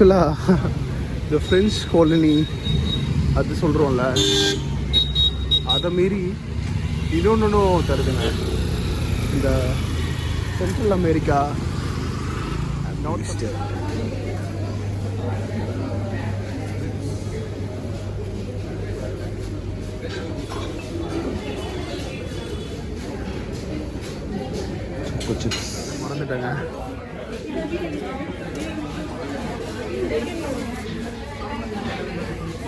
ஆக்சுவலாக இந்த French colony அது சொல்கிறோம்ல அதை மீறி இன்னொன்றும் தருதுங்க. இந்த சென்ட்ரல் அமெரிக்கா நார்த் சிப்ஸ் மறந்துட்டேங்க.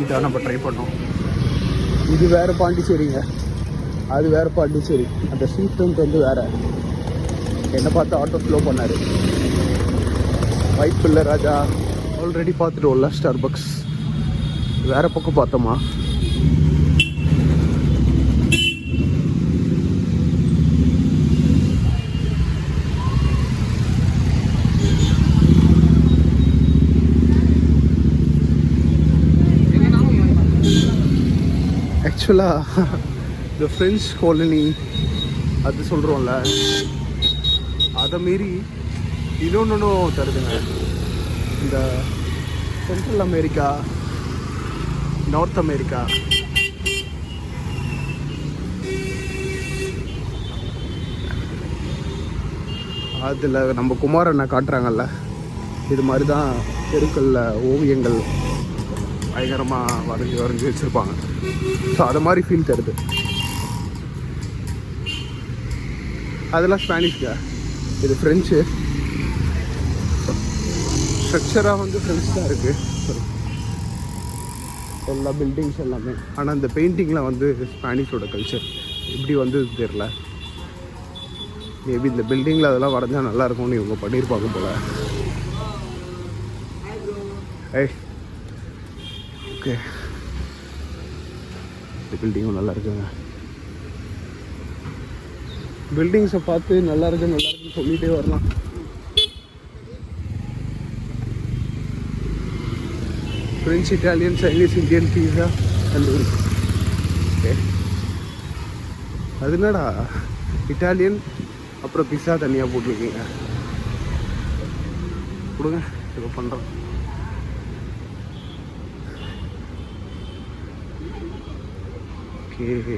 இதான் நம்ம ட்ரை பண்ணோம். இது வேற பாண்டிச்சேரிங்க. அது வேற பாண்டிச்சேரி. அந்த டவுன் வந்து வேற. என்ன பார்த்து ஆட்டோ ஸ்லோ பண்ணாரு. வைப் இல்லை ராஜா. ஆல்ரெடி பார்த்துட்டோம்ல ஸ்டார் பக்ஸ் வேற பக்கம் பார்த்தோமா? ஆக்சுவலாக இந்த ஃப்ரெஞ்ச் காலனி அது சொல்கிறோம்ல அதை மீறி இன்னொன்றும் தருதுங்க. இந்த சென்ட்ரல் அமெரிக்கா நார்த் அமெரிக்கா அதில் நம்ம குமாரண்ணா காட்டுறாங்கல்ல. இது மாதிரி தான் தெருக்களில் ஓவியங்கள் பயங்கரமாக வரைஞ்சி வரைஞ்சி வச்சுருப்பாங்க. ஸோ அது மாதிரி ஃபீல் தருது. அதெல்லாம் ஸ்பானிஷ்ங்க இது ஃப்ரெஞ்சு ஸ்ட்ரக்சராக வந்து ஃப்ரெஞ்ச் தான் இருக்குது எல்லா பில்டிங்ஸ் எல்லாமே. ஆனால் இந்த பெயிண்டிங்கில் வந்து ஸ்பானிஷோட கல்ச்சர் எப்படி வந்து தெரில மேபி இந்த பில்டிங்கில் அதெல்லாம் வரைஞ்சால் நல்லா இருக்கும்னு இவங்க பண்ணியிருப்பாங்க போல. ஏய். ஓகே இந்த பில்டிங்கும் நல்லா இருக்குங்க பில்டிங்ஸை பார்த்து நல்லா இருக்கு நல்லா இருக்குன்னு சொல்லிட்டே வரலாம். French Italian Chinese Indian pizza tandoori okay அது என்னடா? இட்டாலியன் அப்புறம் பிஸா தனியாக போட்டிருக்கீங்க. கொடுங்க இப்போ பண்ணுறோம் ஓகே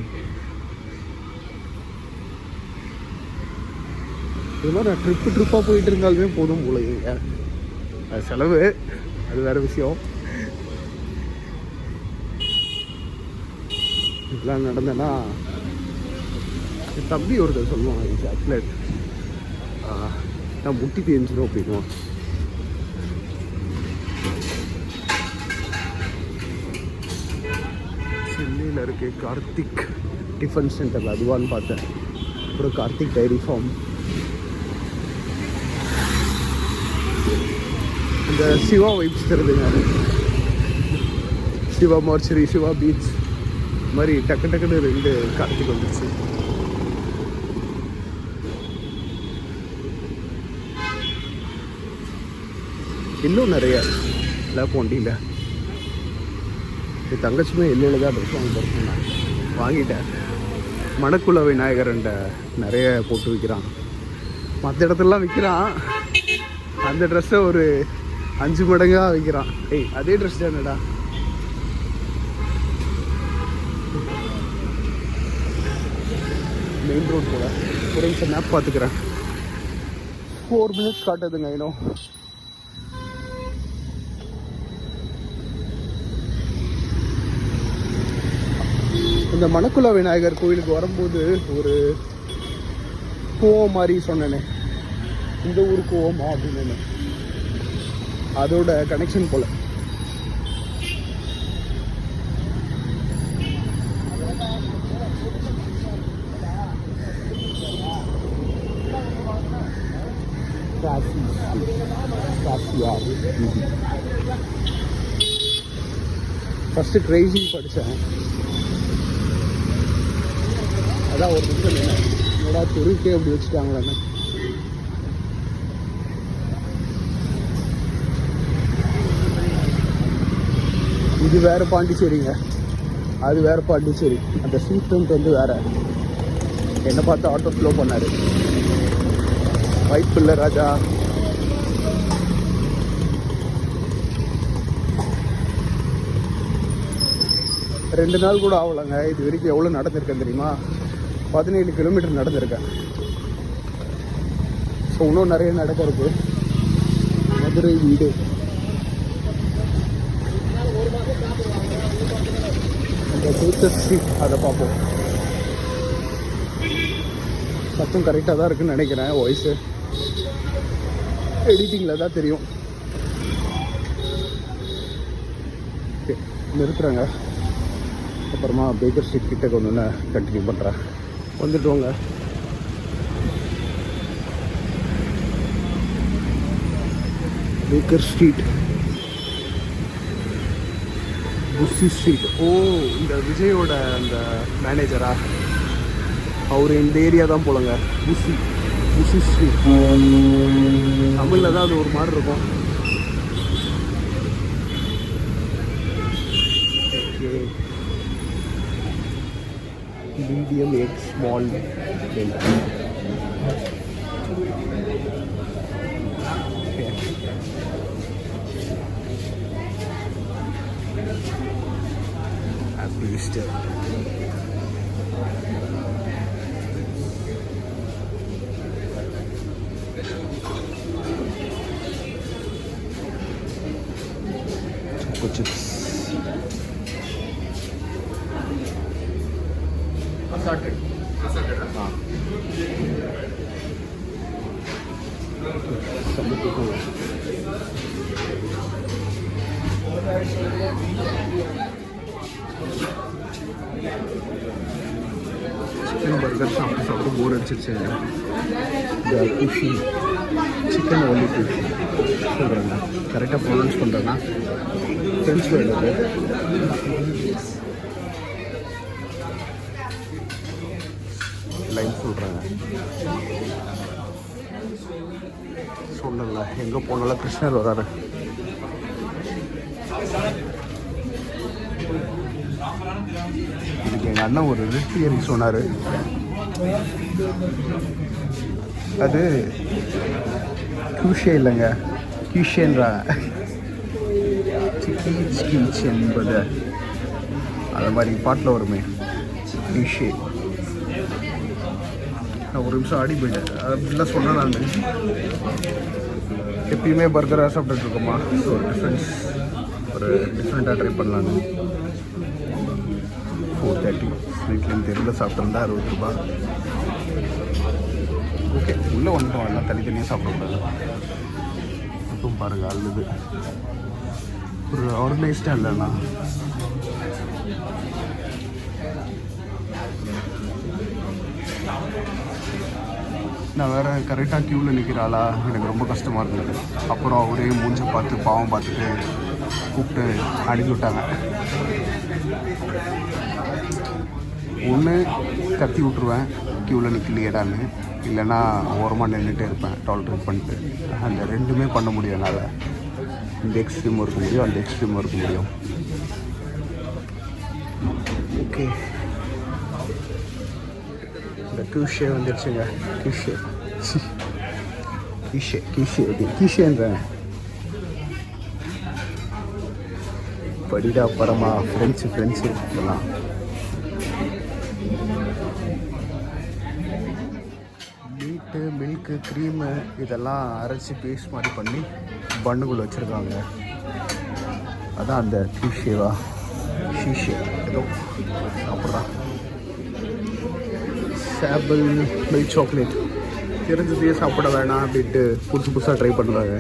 இது மாதிரி நான் ட்ரிப்பு ட்ரிப்பாக போயிட்டு இருந்தாலுமே போதும் போல அது செலவு. அது வேற விஷயம். இதெல்லாம் நடந்தேன்னா தம்பி ஒருத்தர் சொல்லுவான் இது அத்லெட் நான் முட்டி தேஞ்சிடும் அப்படின்னுவான். இருக்குது கார்த்திக் டிஃபன் சென்டர் அதுவான்னு பார்த்தேன். அப்புறம் கார்த்திக் டைரி ஃபார்ம். இந்த சிவா வைப்ஸ் தருதுங்க சிவா மார்ச்சரி சிவா பீச் மாதிரி டக்கு டக்குன்னு ரெண்டு கார்த்திக் வந்துருச்சு. இன்னும் நிறைய. இல்லை போண்டியில். என் தங்கச்சியுமே எல்லையில் தான் ட்ரெஸ் வாங்கி போகிறேன் வாங்கிட்டேன். மணக்குள விநாயகர்ன்ற நிறைய போட்டு விற்கிறான். மற்ற இடத்துலலாம் விற்கிறான். அந்த ட்ரெஸ்ஸை ஒரு அஞ்சு மடங்காக விற்கிறான். ஏய் அதே ட்ரெஸ் தானடா. மெயின் ரோட் போல. ஒரு நிமிஷம் மேப் பார்த்துக்கிறேன் ஃபோர் மினிட்ஸ் காட்டுதுங்க இன்னும் இந்த மணக்குள விநாயகர் கோயிலுக்கு வரும்போது ஒரு கோவம் மாதிரி சொன்னேனே. இந்த ஊர் கோவமா அப்படின்னு அதோட கனெக்ஷன் போல. ஃபஸ்ட்டு கிரேசி படித்தேன் அதான் ஒரு நிமிஷம் என்னடா தெருக்கே அப்படி வச்சுட்டாங்களாண்ணா இது வேறு பாண்டிச்சேரிங்க. அது வேறு பாண்டிச்சேரி. அந்த சீட்மெண்ட் வந்து வேறு. என்னை பார்த்து ஆட்டோ ஃப்ளோ பண்ணாரு. வாய்ப்பு இல்லை ராஜா. ரெண்டு நாள் கூட ஆகலைங்க. இது வரைக்கும் எவ்வளோ நடந்திருக்கேன் தெரியுமா? பதினேழு கிலோமீட்டர் நடந்திருக்கேன். ஸோ இன்னும் நிறைய நடக்க இருக்கு மதுரை வீடு. அந்த பேக்கர் ஸ்ட்ரீட் அதை பார்ப்போம். சத்தம் கரெக்டாக தான் இருக்குன்னு நினைக்கிறேன் வாய்ஸு எடிட்டிங்கில் தான் தெரியும். ஓகே நிறுத்துறேங்க. அப்புறமா பேக்கர் ஸ்ட்ரீட் கிட்ட கொண்டு வந்து கண்டினியூ பண்ணுறேன் வந்துட்டு வாங்க பேக்கர் ஸ்ட்ரீட் புஷி ஸ்ட்ரீட் ஓ இந்த விஜயோட அந்த மேனேஜரா அவர் இந்த ஏரியா தான் போலங்க. புஷி புஷி ஸ்ட்ரீட் தமிழில் தான் அது ஒரு மாதிரி இருக்கும். medium egg, small milk. Okay. I've it. Chicken burger சாப்பிட்டு சாப்பிட்டு போர் அடிச்சிருச்சு குஷி சிக்கன் ஒல்லி குஷி சொல்கிறேங்க கரெக்டாக ப்ரொனவுன்ஸ் பண்ணுறேன்னா ஃப்ரெண்ட்ஸ் வேர்டு லைன் சொல்கிறாங்க சொன்னல எங்கே போனாலும் கிருஷ்ணர் வராரு. இதுக்கு எங்கள் அண்ணன் ஒரு ரிட் இயரிங் சொன்னார். அது கியூஷே இல்லைங்க. கியூஷேன்றாங்க கீச் கீச் என்பது. அது மாதிரி பாட்டில் வருமே. கியூஷே நான் ஒரு நிமிஷம் ஆடி போயிட்டேன் அப்படிலாம் சொன்னேன் நான்? எப்பயுமே பர்கராக சாப்பிட்டுட்டு இருக்கோமா ஸோ டிஃப்ரென்ஸ் ஒரு டிஃப்ரெண்ட்டாக ட்ரை பண்ணலான்னு. ஃபோர் தேர்ட்டி வீட்லேருந்து தெருவில் சாப்பிட்ருந்தா அறுபது ரூபா? ஓகே உள்ளே வந்துட்டோம். எல்லாம் தனித்தனியாக சாப்பிடக்கூடாது. அதுவும் பாருங்கள் அல்லது ஒரு ஆர்கனைஸ்டாக இல்லைண்ணா நான் வேறு கரெக்டாக க்யூவில் நிற்கிறாளா எனக்கு ரொம்ப கஷ்டமாக இருந்தது. அப்புறம் அவரே மூஞ்ச பார்த்து பாவம் பார்த்துட்டு கூப்பிட்டு அடிச்சு விட்டாங்க. ஒன்று கத்தி விட்ருவேன் க்யூவில் நிற்கலையேடான்னு இல்லைன்னா ஓரமாக நின்றுட்டே இருப்பேன். டாலரேட் பண்ணிட்டு. அந்த ரெண்டுமே பண்ண முடியும் என்னால். இந்த எக்ஸ்ட்ரீமும் இருக்க முடியும் அந்த எக்ஸ்ட்ரீமும் இருக்க முடியும். ஓகே இந்த கியூஷே வந்துடுச்சுங்க கியூஷே கிஷே கிஷே அப்படி படிடா படமா ஃப்ரெண்ட்ஸு ஃப்ரெண்ட்ஸு இதெல்லாம் மீட்டு மில்க்கு க்ரீமு இதெல்லாம் அரைச்சி பேஸ்ட் மாதிரி பண்ணி பண்ணுக்குள்ளே வச்சுருக்காங்க. அதான் அந்த கிஷேவா ஷீஷே ஏதோ அப்படிதான். சேபிள் மில்க் சாக்லேட் தெரிஞ்சதையே சாப்பிட வேணாம் அப்படின்ட்டு புதுசு புதுசாக ட்ரை பண்ணுறாங்க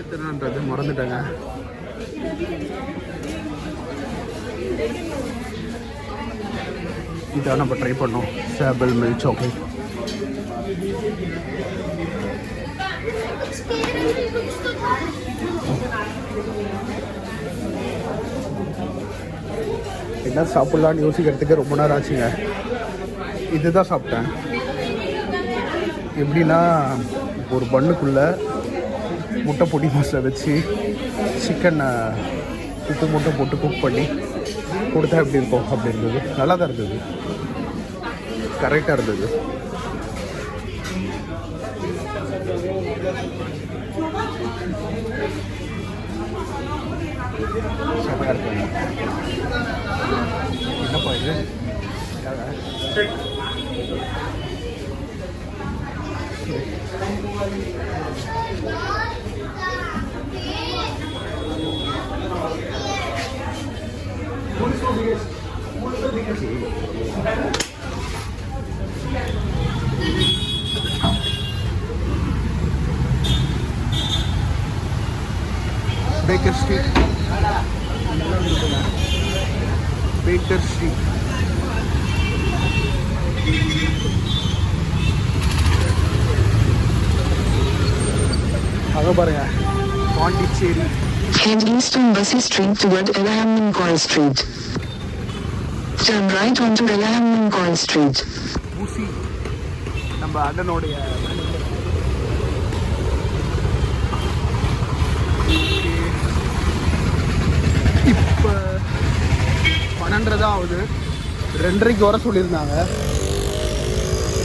எத்தனைன்றது மறந்துட்டாங்க. இதான் நம்ம ட்ரை பண்ணோம். சேபிள் மில்க் சாக்லேட் என்ன சாப்பிட்லான்னு யோசிக்கிறதுக்கு ரொம்ப நேரம் ஆச்சுங்க. இதுதான் சாப்பிட்டேன். எப்படின்னா ஒரு பண்ணுக்குள்ளே முட்டை பொடி மசாலா வச்சு சிக்கனை உப்பு முட்டை போட்டு குக் பண்ணி கொடுத்தா எப்படி இருக்கும் அப்படி இருந்தது நல்லா தான் இருந்தது. கரெக்டாக இருந்தது. செமையாக இருக்குங்க என்னப்பா இது பேக்கர் ஸ்ட்ரீட் பேக்கர் ஸ்ட்ரீட் அங்கே பாருங்க Pondicherry Head east on Bussy Street toward Elahammincoy Street. Turn right onto Elahammincoy Street. ஊசி நம்ம அண்ணனுடைய பன்னெண்டு தான் ஆகுது ரெண்டரைக்கு வர சொல்லியிருந்தாங்க.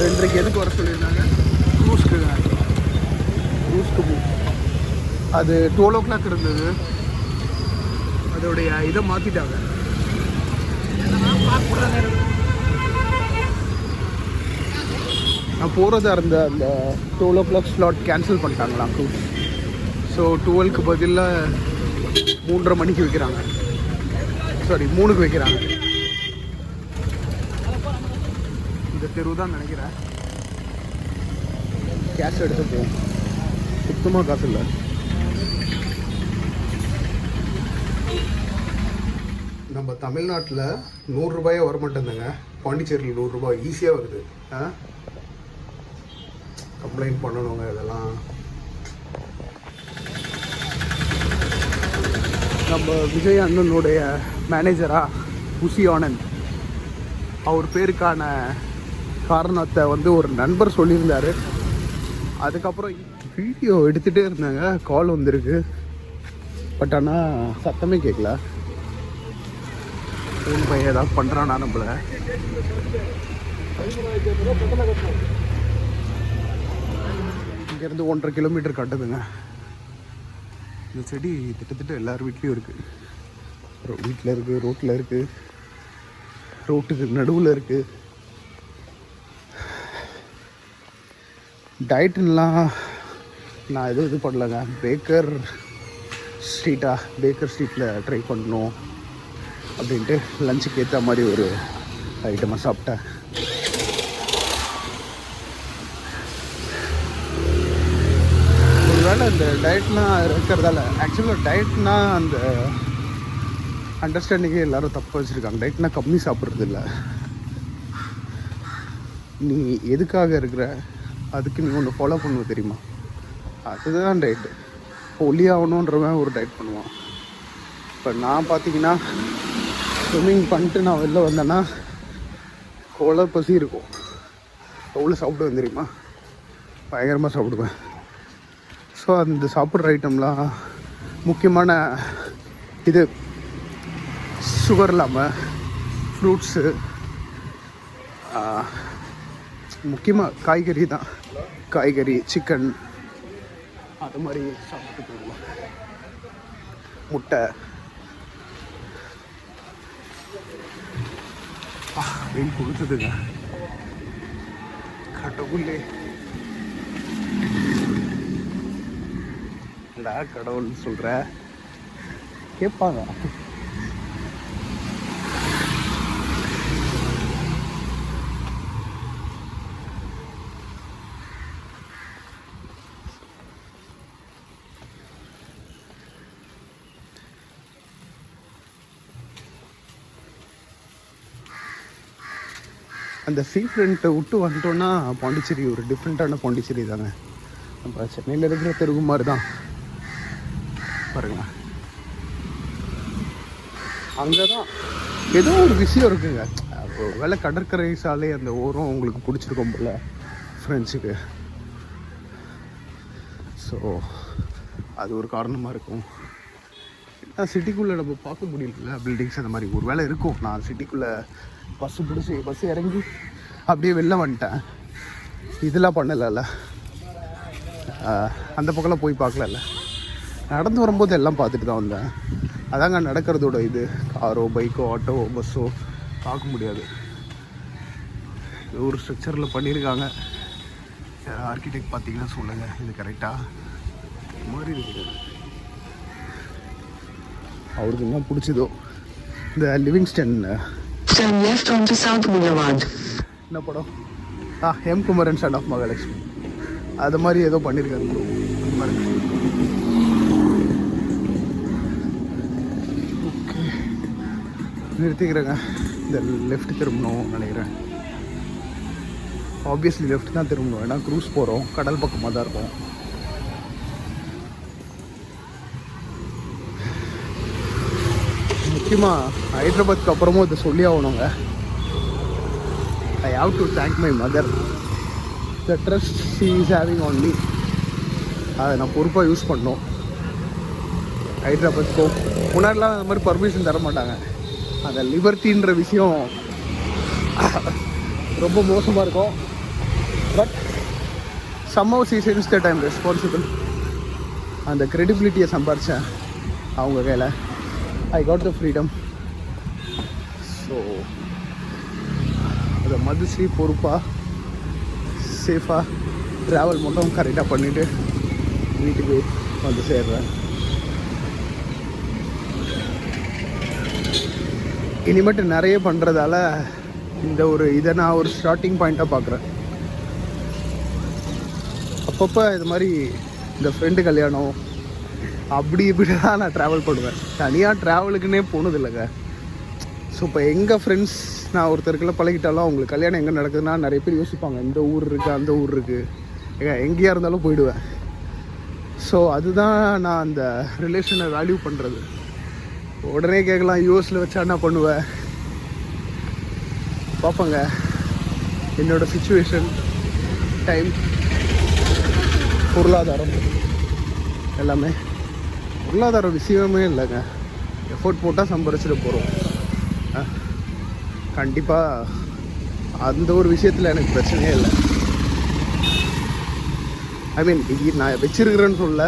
ரெண்டரைக்கு எதுக்கு வர சொல்லியிருந்தாங்க? க்ரூஸ்க்கு க்ரூஸ்க்கு போ அது டுவெல் ஓ கிளாக் இருந்தது. அதோடைய இதை மாற்றிட்டாங்க நான் போகிறதா இருந்த அந்த twelve o'clock slot cancel பண்ணிட்டாங்களா க்ரூஸ் ஸோ டுவெல்க்கு பதிலாக மூன்றரை மணிக்கு வைக்கிறாங்க. சாரி மூணுக்கு வைக்கிறாங்க. இந்த தெரு தான் நினைக்கிறேன். கேஷ் எடுத்து போவோம் சுத்தமாக காசு இல்லை. நம்ம தமிழ்நாட்டில் நூறுரூபாயே வர மாட்டேங்குதுங்க பாண்டிச்சேரியில் நூறுரூபா ஈஸியாக வருது. ஆ? கம்ப்ளைண்ட் பண்ணணுங்க இதெல்லாம். நம்ம விஜய் அண்ணனுடைய மேனேஜராக உசி ஆனந்த். அவர் பேருக்கான காரணத்தை வந்து ஒரு நண்பர் சொல்லியிருந்தார். அதுக்கப்புறம் வீடியோ எடுத்துகிட்டே இருந்தாங்க. கால் வந்திருக்கு. பட் ஆனால் சத்தமே கேட்கல ஃபோன் பையன் ஏதாவது பண்ணுறானா நம்மளை? இங்கேருந்து ஒன்றரை கிலோமீட்டர் கட்டுதுங்க இந்த செடி திட்டத்தட்ட எல்லார் வீட்லேயும் இருக்குது வீட்டில் இருக்குது ரோட்டில் இருக்குது ரோட்டுக்கு நடுவில் இருக்குது டயட்டுலாம் நான் எதுவும் இது பண்ணலங்க. பேக்கர் ஸ்ட்ரீட்டாக பேக்கர் ஸ்ட்ரீட்டில் ட்ரை பண்ணணும் அப்படின்ட்டு லஞ்சுக்கு ஏற்ற மாதிரி ஒரு ஐட்டமாக சாப்பிட்டேன். ஒருவேளை இந்த டயட்லாம் இருக்கிறதால ஆக்சுவலாக டயட்னா அந்த அண்டர்ஸ்டாண்டிங்கே எல்லாரும் தப்பு வச்சுருக்காங்க. டயட்னா கம்மி சாப்பிட்றது இல்லை நீ எதுக்காக இருக்கிற? அதுக்கு நீ ஒன்று ஃபாலோ பண்ணுவ தெரியுமா? அதுதான் டயட்டு இப்போ ஆகணுன்றவன் ஒரு டயட் பண்ணுவான். இப்போ நான் பார்த்தீங்கன்னா ஸ்விம்மிங் பண்ணிட்டு நான் வெளில வந்தேன்னா கொலை பசி இருக்கும். எவ்வளோ சாப்பிடுவேன் தெரியுமா? பயங்கரமாக சாப்பிடுவேன். ஸோ அந்த சாப்பிட்ற ஐட்டம்லாம் முக்கியமான இது சுகர் இல்லாமல் ஃப்ரூட்ஸு முக்கியமாக காய்கறி தான். காய்கறி சிக்கன் அது மாதிரி சாப்பிட்டு போகலாம் முட்டை. ஆ, கொடுத்ததுங்க. கடவுளே. கடவுள்னு சொல்கிற கேட்பாங்க அந்த சீ ஃப்ரண்ட்டை விட்டு வந்துட்டோன்னா பாண்டிச்சேரி ஒரு டிஃப்ரெண்ட்டான பாண்டிச்சேரி தாங்க நம்ம சென்னையில் இருக்கிற தெருவு மாதிரி தான் பாருங்க அங்கே தான் ஏதோ ஒரு விஷயம் இருக்குங்க. வேலை கடற்கரை சாலை அந்த ஓரம் உங்களுக்கு பிடிச்சிருக்கும் போல ஃப்ரெண்ட்ஸுக்கு ஸோ அது ஒரு காரணமாக இருக்கும். நான் சிட்டிக்குள்ளே நம்ம பார்க்க முடியல பில்டிங்ஸ் அந்த மாதிரி ஒரு வேலை இருக்கும். நான் சிட்டிக்குள்ளே பஸ்ஸு பிடிச்சி பஸ் இறங்கி அப்படியே வெளில வந்துட்டேன். இதெல்லாம் பண்ணலைல்ல. அந்த பக்கம்லாம் போய் பார்க்கலல்ல. நடந்து வரும்போது எல்லாம் பார்த்துட்டு தான் வந்தேன். அதாங்க நடக்கிறதோட இது. காரோ பைக்கோ ஆட்டோவோ பஸ்ஸோ பார்க்க முடியாது. ஒரு ஸ்ட்ரக்சரில் பண்ணியிருக்காங்க. ஆர்கிடெக்ட் பார்த்தீங்கன்னா சொல்லுங்கள் இது கரெக்டாக மாதிரி இருக்குது. அவருக்கு என்ன பிடிச்சதோ இந்த South Boulevard. என்ன படம் ஆ M Kumaran son of Mahalakshmi அது மாதிரி ஏதோ பண்ணியிருக்காரு மாதிரி. Okay. நிறுத்திக்கிறேங்க இந்த லெஃப்ட் திரும்பணும் நினைக்கிறேன் ஆப்வியஸ்லி லெஃப்ட் தான் திரும்பணும் ஏன்னா க்ரூஸ் போகிறோம் கடல் பக்கமாக தான் இருக்கும் முக்கியமாக ஹைதராபாத்க்கு அப்புறமும் இதை சொல்லி ஆகணுங்க. I have to thank my mother the trust she is having on me அதை நான் பொறுப்பாக யூஸ் பண்ணோம் ஹைதராபாத்க்கோ முன்னாடிலாம் அந்த மாதிரி பர்மிஷன் தர மாட்டாங்க. அந்த லிபர்ட்டின்ற விஷயம் ரொம்ப மோசமாக இருக்கும். But somehow seasons sense that I'm responsible அந்த கிரெடிபிலிட்டியை சம்பாரித்தேன் அவங்க கையில். I got the freedom so அதை மதுஸ்ரீ பொறுப்பாக சேஃபாக ட்ராவல் மட்டும் கரெக்டாக பண்ணிவிட்டு வீட்டுக்கு வந்து சேர்றேன். இனிமேட்டு நிறைய பண்ணுறதால இந்த ஒரு இதை நான் ஒரு ஸ்டார்டிங் பாயிண்ட்டாக பார்க்குறேன். அப்பப்போ இது மாதிரி இந்த ஃப்ரெண்டு கல்யாணம் அப்படி இப்படி தான் நான் ட்ராவல் பண்ணுவேன். தனியாக ட்ராவலுக்குன்னே போனதில்லைங்க. ஸோ இப்போ எங்கள் ஃப்ரெண்ட்ஸ் நான் ஒருத்தருக்குள்ள பழகிட்டாலும் அவங்களுக்கு கல்யாணம் எங்கே நடக்குதுன்னா நிறைய பேர் யோசிப்பாங்க. இந்த ஊர் இருக்குது அந்த ஊர் இருக்குது ஏங்க எங்கேயா இருந்தாலும் போயிடுவேன். ஸோ அதுதான் நான் அந்த ரிலேஷனை வேல்யூ பண்ணுறது உடனே கேட்கலாம் யூஎஸில் வச்சா என்ன பண்ணுவேன் பார்ப்போங்க. என்னோடய சுச்சுவேஷன் டைம் பொருளாதாரம் எல்லாமே. பொருளாதார விஷயமே இல்லைங்க. எஃபோர்ட் போட்டால் சம்பாரிச்சிட்டு போகிறோம் கண்டிப்பாக அந்த ஒரு விஷயத்தில் எனக்கு பிரச்சனையே இல்லை. ஐ மீன் நான் வச்சிருக்கிறேன்னு சொல்ல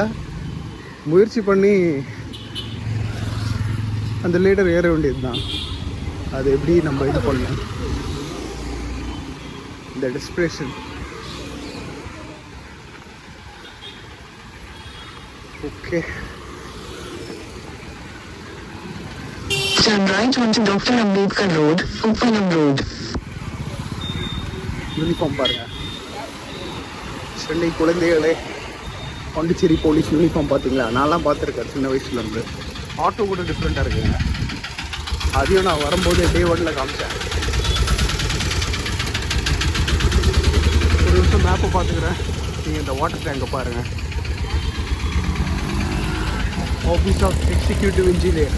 முயற்சி பண்ணி அந்த லீடர் ஏற வேண்டியது தான் அது எப்படி நம்ம இது பண்ணலாம் இந்த desperation okay Turn right onto Dr. Ambedkar Road, Uppalam Road. Uniform பாருங்க. சென்னை குழந்தைகளே பாண்டிச்சேரி போலீஸ் யூனிஃபார்ம் பார்த்தீங்களா? நான்லாம் பார்த்துருக்கேன் சின்ன வயசுலேருந்து ஆட்டோ கூட டிஃப்ரெண்ட்டாக இருக்குங்க. அதையும் நான் வரும்போது டே ஒன்ல காமிச்சேன். ஒரு நிமிஷம் மேப்பை பார்த்துக்கிறேன். நீங்கள் இந்த வாட்டர் டேங்கை பாருங்கள் office of executive engineer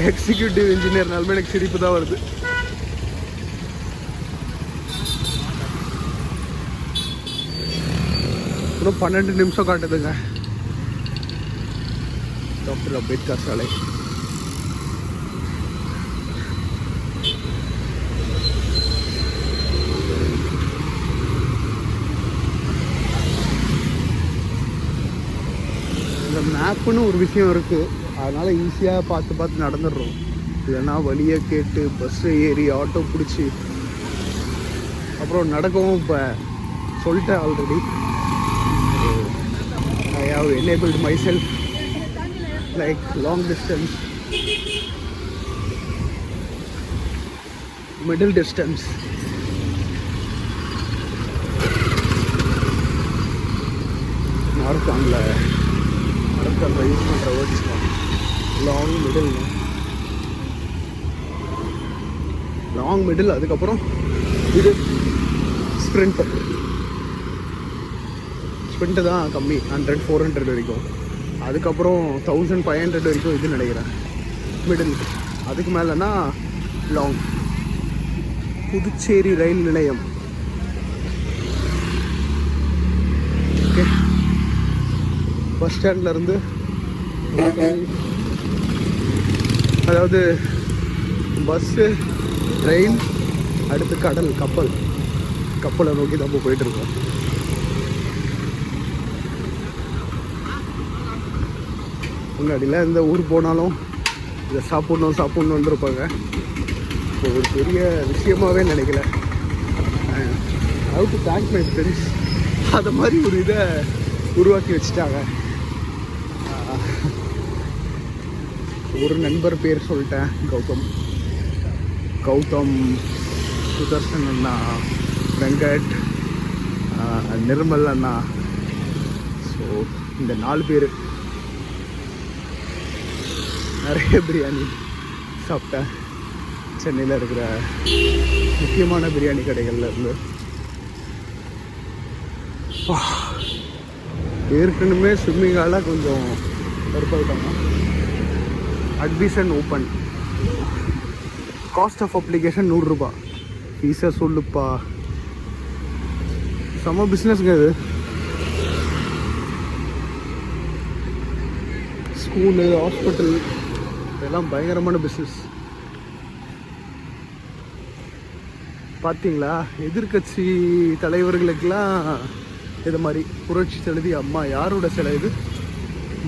executive இன்ஜினியர்னாலுமே எனக்கு சிரிப்பு தான் வருது. இன்னும் பன்னெண்டு நிமிஷம் காட்டுதுங்க. டாக்டர் அம்பேத்கர் சாலை. இந்த மேப்புன்னு ஒரு விஷயம் இருக்குது அதனால் ஈஸியாக பார்த்து பார்த்து நடந்துடுறோம். இல்லைன்னா வழியை கேட்டு பஸ்ஸு ஏறி ஆட்டோ பிடிச்சி அப்புறம் நடக்கவும் இப்போ சொல்லிட்டேன் already I I enable myself like long distance middle distance மாரத்தானில் மாரத்தானில் யூஸ் பண்ணுற words long middle long middle அதுக்கப்புறம் இது ஸ்ப்ரிண்ட் ஸ்ப்ரிண்ட்டு தான் கம்மி ஹண்ட்ரட் ஃபோர் ஹண்ட்ரட் வரைக்கும். அதுக்கப்புறம் தௌசண்ட் ஃபைவ் ஹண்ட்ரட் வரைக்கும் இது நினைக்கிறேன். மிடில் அதுக்கு மேலேனா லாங் புதுச்சேரி ரயில் நிலையம். ஓகே பஸ் ஸ்டாண்ட்லேருந்து அதாவது பஸ்ஸு ட்ரெயின் அடுத்து கடல் கப்பல். கப்பலை நோக்கி தான் இப்போ போயிட்டு இருக்கோம். முன்னாடிலாம் இந்த ஊர் போனாலும் இதை சாப்பிட்ணும் சாப்பிட்ணும் வந்திருப்பாங்க இப்போ ஒரு பெரிய விஷயமாவே நினைக்கல. How to thank my friends அதை மாதிரி ஒரு இதை உருவாக்கி வச்சுட்டாங்க. ஒரு நண்பர் பேர் சொல்லிட்டேன் கௌதம். கௌதம் சுதர்சன் அண்ணா வெங்கட் நிர்மல் அண்ணா. ஸோ இந்த நாலு பேர் நிறைய பிரியாணி சாப்பிட்டேன். சென்னையில் இருக்கிற முக்கியமான பிரியாணி கடைகளில் இருந்து. அப்பா, ஏற்கனவே ஸ்விம்மிங்கால கொஞ்சம் கருப்பாயிட்டாங்க. Admission open. Cost of application நூறுரூபா. ஃபீஸை சொல்லுப்பா. செம்ம பிஸ்னஸ்ங்க இது. ஸ்கூலு ஹாஸ்பிட்டல் இதெல்லாம் பயங்கரமான பிஸ்னஸ் பார்த்தீங்களா எதிர்க்கட்சி தலைவர்களுக்கெல்லாம் இது மாதிரி புரட்சி செலுதி அம்மா யாரோட சிலை இது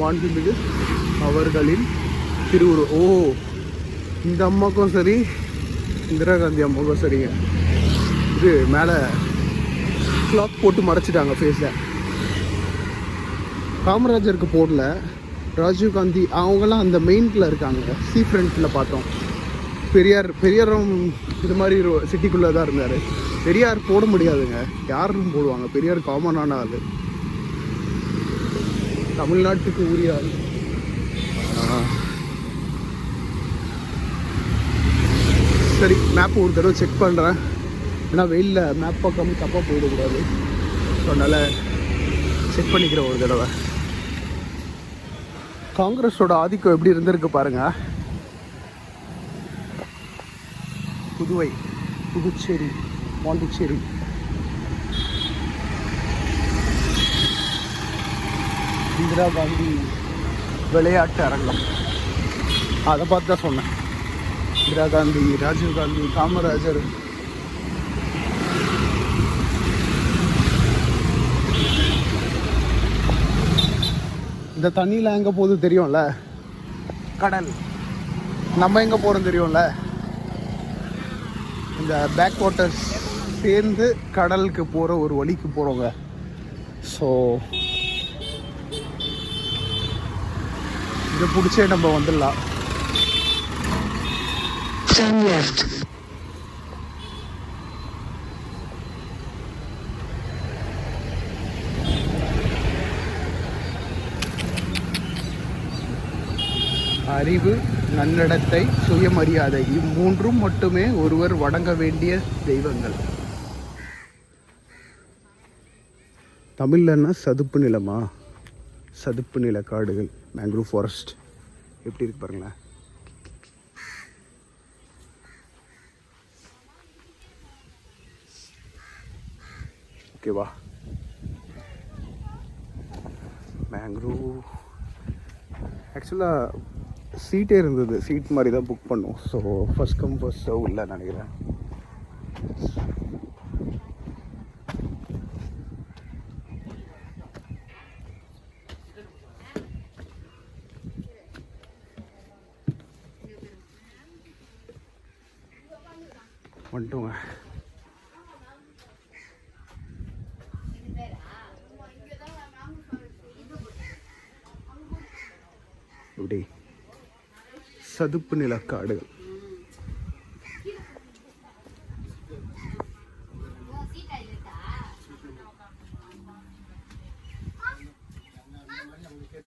மாண்புமிகு அவர்களின் திருவுரு. ஓ இந்த அம்மாக்கும் சரி இந்திரா காந்தி அம்மாவுக்கும் சரிங்க. இது மேலே கிளாத் போட்டு மறைச்சிட்டாங்க ஃபேஸை காமராஜருக்கு போடல. ராஜீவ் காந்தி அவங்கெல்லாம் அந்த மெயின்கில் இருக்காங்க. சீ ஃப்ரண்ட்டில் பார்த்தோம். பெரியார் பெரியாரும் இது மாதிரி சிட்டிக்குள்ளே தான் இருந்தார். பெரியார் போட முடியாதுங்க. யாரும் போடுவாங்க. பெரியார் காமனான ஆள். தமிழ்நாட்டுக்கு உரிய ஆள். சரி மேப் ஒரு தடவை செக் பண்ணுறேன் ஏன்னா வெயிலில் மேப் பார்க்காம தப்பாக போயிடக்கூடாது. ஸோ அதனால் செக் பண்ணிக்கிறேன் ஒரு தடவை. காங்கிரஸோட ஆதிக்கம் எப்படி இருந்திருக்கு பாருங்கள் புதுவை புதுச்சேரி பாண்டிச்சேரி. இந்திரா காந்தி விளையாட்டு அரங்கம். அதை பார்த்து தான் சொன்னேன். இந்திரா காந்தி ராஜீவ் காந்தி காமராஜர். இந்த தண்ணியில் எங்கே போகுது தெரியும்ல? கடல். நம்ம எங்கே போகிறோம் தெரியும்ல? இந்த பேக் வாட்டர்ஸ் சேர்ந்து கடலுக்கு போகிற ஒரு வழிக்கு போகிறோங்க ஸோ இதை பிடிச்சே நம்ம வந்துடலாம். Turn left. அறிவு நன்னடத்தை சுயமரியாதை இம்மூன்றும் மட்டுமே ஒருவர் வணங்க வேண்டிய தெய்வங்கள். தமிழ்லன்னா சதுப்பு நிலமா? சதுப்பு நில காடுகள் மேங்க்ரூவ் ஃபாரஸ்ட் எப்படி இருக்கு பாருங்களேன். ஓகேவா மேங்க்ரூவ் ஆக்சுவலாக சீட்டே இருந்தது. சீட் மாதிரி தான் புக் பண்ணோம். So first come first serve இல்லை நினைக்கிறேன் வந்துட்டுங்க இப்படி சதுப்பு நிலக்காடுகள்.